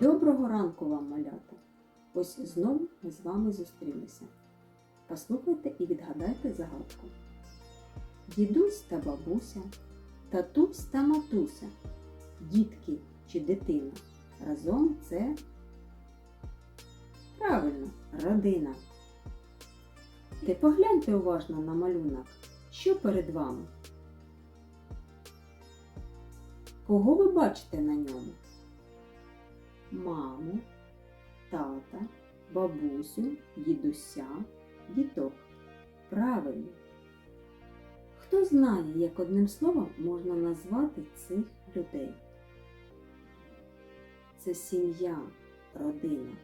Доброго ранку вам, малята! Ось знову ми з вами зустрілися. Послухайте і відгадайте загадку. Дідусь та бабуся, татусь та матуся, дітки чи дитина. Разом це правильно, родина. Ти погляньте уважно на малюнок, що перед вами. Кого ви бачите на ньому? Маму, тата, бабусю, дідуся, діток. Правильно. Хто знає, як одним словом можна назвати цих людей? Це сім'я, родина.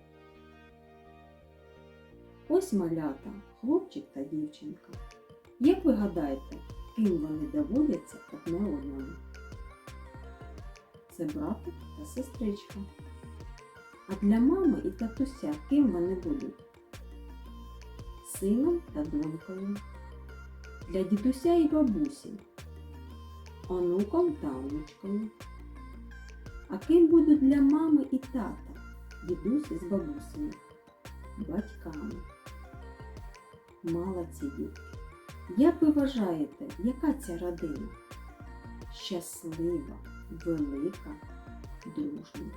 Ось малята, хлопчик та дівчинка. Як ви гадаєте, ким вони доводяться одне одному? Це братик та сестричка. А для мами і татуся ким вони будуть? Сином та донькою. Для дідуся і бабусі. Онуком та онучкою. А ким будуть для мами і тата? Дідусь з бабусею. Батьками. Молодці дітки. Як ви вважаєте, яка ця родина? Щаслива, велика, дружна.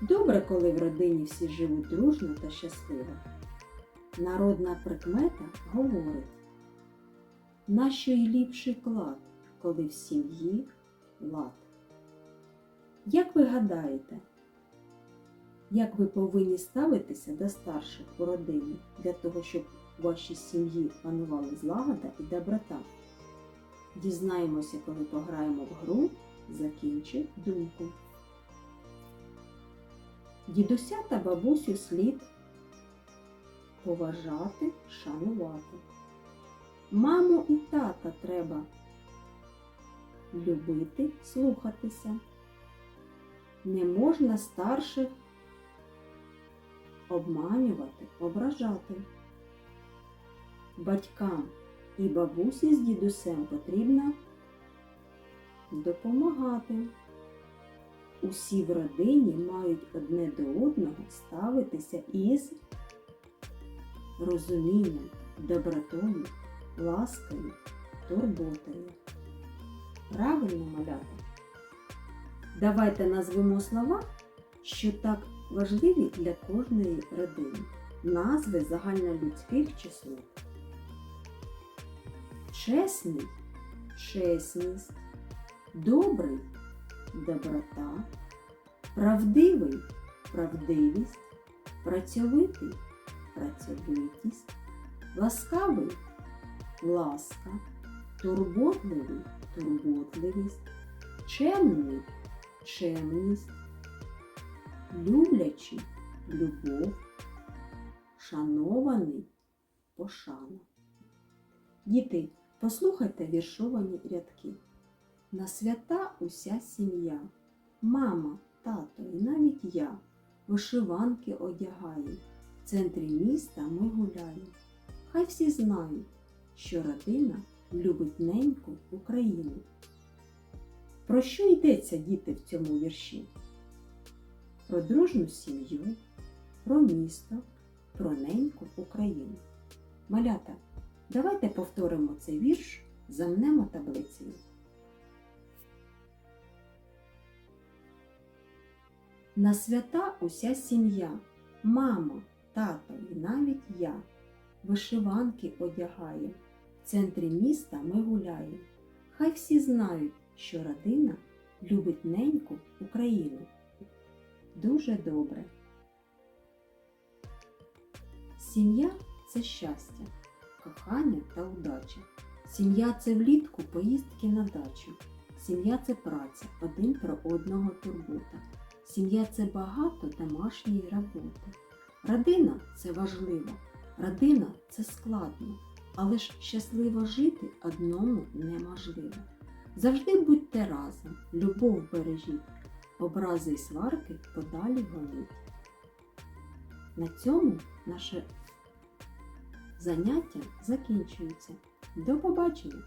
Добре, коли в родині всі живуть дружно та щасливо. Народна прикмета говорить, нащо й ліпший клад, коли в сім'ї лад. Як ви гадаєте, як ви повинні ставитися до старших у родині для того, щоб у вашій сім'ї панували злагода і доброта? Дізнаємося, коли пограємо в гру Закінчи думку. Дідуся та бабусю слід поважати, шанувати. Маму і тата треба любити, слухатися. Не можна старших обманювати, ображати. Батькам і бабусі з дідусем потрібно допомагати. Усі в родині мають одне до одного ставитися із розумінням, добротою, ласкою, турботою. Правильно малята? Давайте назвемо слова, що так важливі для кожної родини. Назви загальнолюдських числот. Чесний чесність, добрий доброта, правдивий правдивість, працьовитий працьовитість, ласкавий ласка, турботливий турботливість, чемний чемність, люблячий любов, шанований пошана. Діти, послухайте віршовані рядки. На свята уся сім'я, мама, тато і навіть я вишиванки одягаємо. В центрі міста ми гуляємо. Хай всі знають, що родина любить неньку Україну. Про що йдеться діти в цьому вірші? Про дружну сім'ю, про місто, про неньку Україну. Малята, давайте повторимо цей вірш, замнемо таблицею. На свята уся сім'я, мама, тато і навіть я. Вишиванки одягає, в центрі міста ми гуляємо. Хай всі знають, що родина любить неньку Україну. Дуже добре. Сім'я це щастя, кохання та удача. Сім'я це влітку поїздки на дачу. Сім'я це праця, один про одного турбота. Сім'я це багато домашньої роботи. Родина це важливо, родина це складно, але ж щасливо жити одному неможливо. Завжди будьте разом, любов бережіть, образи й сварки подалі гоніть. На цьому наше заняття закінчується. До побачення!